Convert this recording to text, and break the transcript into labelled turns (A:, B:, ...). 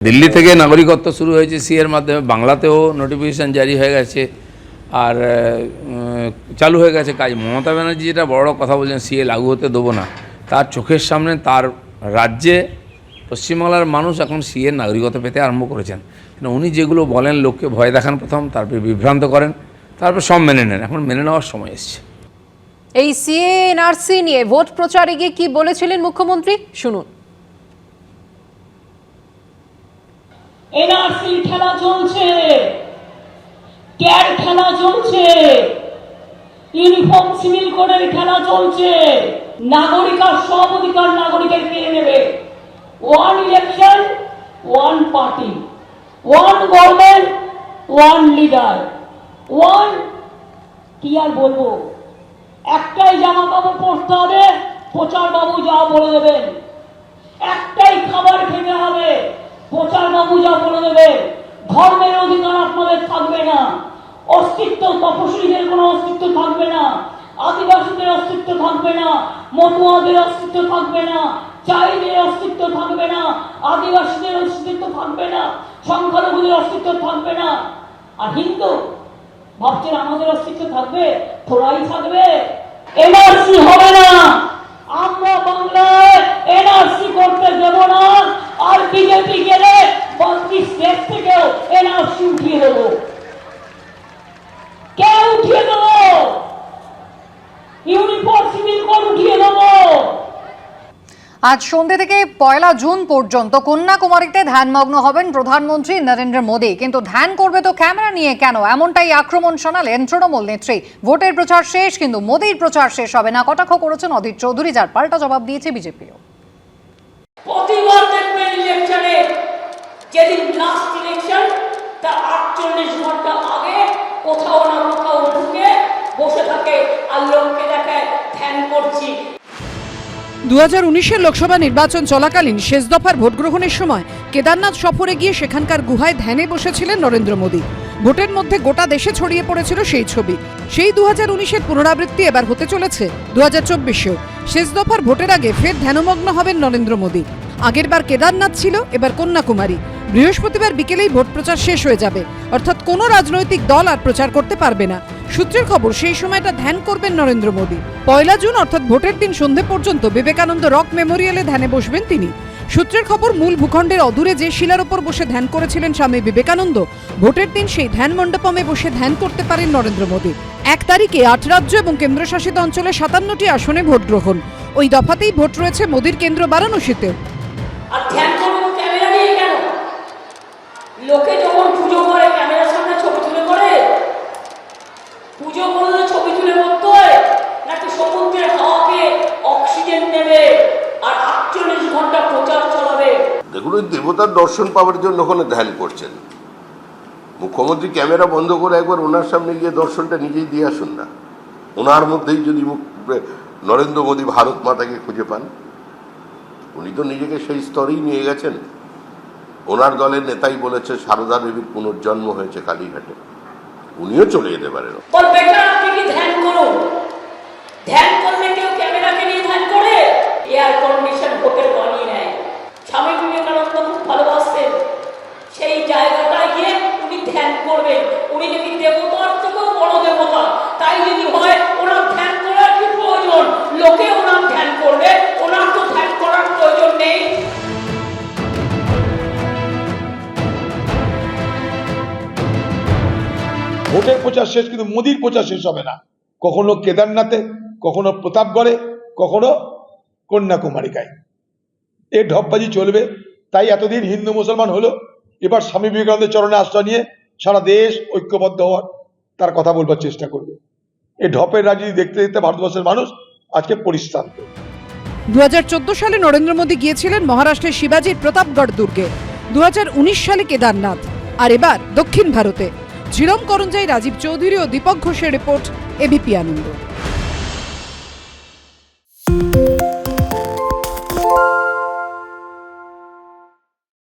A: দিল্লি থেকে নাগরিকত্ব শুরু হয়েছে সি এর মাধ্যমে, বাংলাতেও নোটিফিকেশান জারি হয়ে গেছে, আর চালু হয়ে গেছে কাজ। মমতা ব্যানার্জি যেটা বড় কথা বলছেন, সিএ লাগু হতে দেবো না। তার চোখের সামনে তার রাজ্যে পশ্চিমবাংলার মানুষ এখন সিএর নাগরিকত্ব পেতে আরম্ভ করেছেন। উনি যেগুলো বলেন, লোককে ভয় দেখান প্রথম, তারপরে বিভ্রান্ত করেন, তারপর সব মেনে নেন। এখন মেনে নেওয়ার সময় এসছে।
B: এই সিএ এনআরসি নিয়ে ভোট প্রচারে গিয়ে কি বলেছিলেন মুখ্যমন্ত্রী? শুনুন।
C: এনআরসির খেলা চলছে। ক্যার খেলা চলছে। ইউনিফর্ম সিভিল কোডের খেলা চলছে। নাগরিক আর সব অধিকার নাগরিকের কেড়ে নেবে one election, one party. One government, one leader. One, কি আর বলব? একটাই জামা কাপড় পরতে হবে প্রচার বাবু যা বলে দেবেন। একটাই খাবার খেতে হবে। প্রচার বাবু যা বলে দেবে, ধর্মের অধিকার আপনাদের থাকবে না। অস্তিত্ব তপশিলীদের কোনো অস্তিত্ব থাকবে না, আদিবাসীদের অস্তিত্ব থাকবে না, মতুয়াদের অস্তিত্ব থাকবে না চাইদের অস্তিত্ব থাকবে না, আদিবাসীদের অস্তিত্ব থাকবে না, সংখ্যালঘুদের অস্তিত্ব থাকবে না। আর হিন্দু, ভাবছেন আমাদের অস্তিত্ব থাকবে তোরাই থাকবে, এনআরসি হবে না। আমরা বাংলায় এনআরসি করতে দেব না আর বিজেপি গেলে বত্রিশ দেশ থেকেও এনআরসি উঠিয়ে দেবো কে উঠিয়ে দেবো ইউনিফর্ম সিভিল কোড উঠিয়ে দেবো।
B: আজ সন্ধ্যে থেকে পয়লা জুন পর্যন্ত কন্যাকুমারীতে ধ্যানমগ্ন হবেন প্রধানমন্ত্রী নরেন্দ্র মোদী। কিন্তু ধ্যান করবে তো ক্যামেরা নিয়ে কেন? এমনটাই আক্রমণ শোনালেন তৃণমূল নেত্রী। ভোটের প্রচার শেষ কিন্তু মোদীর প্রচার শেষ হবে না। কটাক্ষ করেছেন অধীর চৌধুরী যার পাল্টা জবাব দিয়েছে বিজেপিও।
C: প্রতিবার দেখবেন ইলেকশনে যেদিন লাস্ট ইলেকশন তার আটচল্লিশ ঘণ্টা আগে কোথাও না কোথাও ঢুকে বসে থাকে আর লোককে দেখায় ধ্যান করছি
D: দু লোকসভা নির্বাচন চলাকালীন শেষ দফার ভোট গ্রহণের সময় কেদারনাথ সফরে গিয়ে সেখানকার গুহায় ধ্যানে বসেছিলেন নরেন্দ্র মোদী। ভোটের মধ্যে গোটা দেশে ছড়িয়ে পড়েছিল সেই ছবি। সেই দু হাজার উনিশের পুনরাবৃত্তি এবার হতে চলেছে দু হাজার চব্বিশেও। শেষ দফার ভোটের আগে ফের ধ্যানমগ্ন হবেন নরেন্দ্র মোদী। আগেরবার কেদারনাথ ছিল, এবার কন্যাকুমারী। বৃহস্পতিবার বিকেলেই ভোট প্রচার শেষ হয়ে যাবে। অর্থাৎ কোনো রাজনৈতিক দল আর প্রচার করতে পারবে না। সূত্রের খবর, সেই সময়টা ধ্যান করবেন নরেন্দ্র মোদী। পয়লা জুন, অর্থাৎ ভোটের দিন সন্ধে পর্যন্ত বিবেকানন্দ রক মেমোরিয়ালে ধ্যানে বসবেন তিনি। সূত্রের খবর, মূল ভূখণ্ডের অদূরে যে শিলার ওপর বসে ধ্যান করেছিলেন স্বামী বিবেকানন্দ, ভোটের দিন সেই ধ্যান মণ্ডপমে বসে ধ্যান করতে পারেন নরেন্দ্র মোদী। এক তারিখে আট রাজ্য এবং কেন্দ্রশাসিত অঞ্চলে সাতান্নটি আসনে ভোট গ্রহণ। ওই দফাতেই ভোট রয়েছে মোদীর কেন্দ্র
C: ক্যামেরা কেন? লোকে যখন পুজো করে, ক্যামেরার সামনে ছবি তুলে করে পুজো করলে ছবি তুলে করতে নাকি সমুদ্রের হাওয়াকে অক্সিজেন নেবে আর আটচল্লিশ ঘণ্টা প্রচার চালাবে?
E: দেখুন, ওই দেবতার দর্শন পাওয়ার জন্য ওখানে ধ্যান করছেন। মুখ্যমন্ত্রী ক্যামেরা বন্ধ করে একবার ওনার সামনে গিয়ে দর্শনটা নিজেই দিয়ে আসুন না। ওনার মধ্যেই যদি নরেন্দ্র মোদী ভারত মাতাকে খুঁজে পান, উনি তো নিজেকে সেই স্তরেই নিয়ে গেছেন। ওনার দলের নেতাই বলেছে, সারদা দেবীর পুনর্জন্ম হয়েছে কালীঘাটে। উনিও চলে যেতে পারেন।
C: বল বেটার আপনি কি ধ্যান করুন? ধ্যান করলে কেউ ক্যামেরাকে নিয়ে ধ্যান করে? এয়ার কন্ডিশন হোটেল বানিয়ে নেয়।
F: ভোটের প্রচার শেষ, কিন্তু মোদির প্রচার শেষ হবে না। কখনো কেদারনাথে, কখনো প্রতাপগড়ে, কখনো কন্যাকুমারিকায়। এই ঢপবাজি চলবে, তাই এতদিন হিন্দু মুসলমান হলো। এবার স্বামী বিবেকানন্দের চরণে আশ্রয় নিয়ে সারা দেশ ঐক্যবদ্ধ হওয়ার তার কথা বলবার চেষ্টা করবে। এই ঢপের রাজনীতি দেখতে দেখতে ভারতবর্ষের মানুষ আজকে পরিশ্রান্ত।
D: দু হাজার চোদ্দ সালে নরেন্দ্র মোদী গিয়েছিলেন মহারাষ্ট্রের শিবাজির প্রতাপগড় দুর্গে। দু হাজার উনিশ সালে কেদারনাথ। আর এবার দক্ষিণ ভারতে। ঝিরম করঞ্জাই রাজীব চৌধুরী ও দীপক ঘোষের রিপোর্ট এবিপি আনন্দ।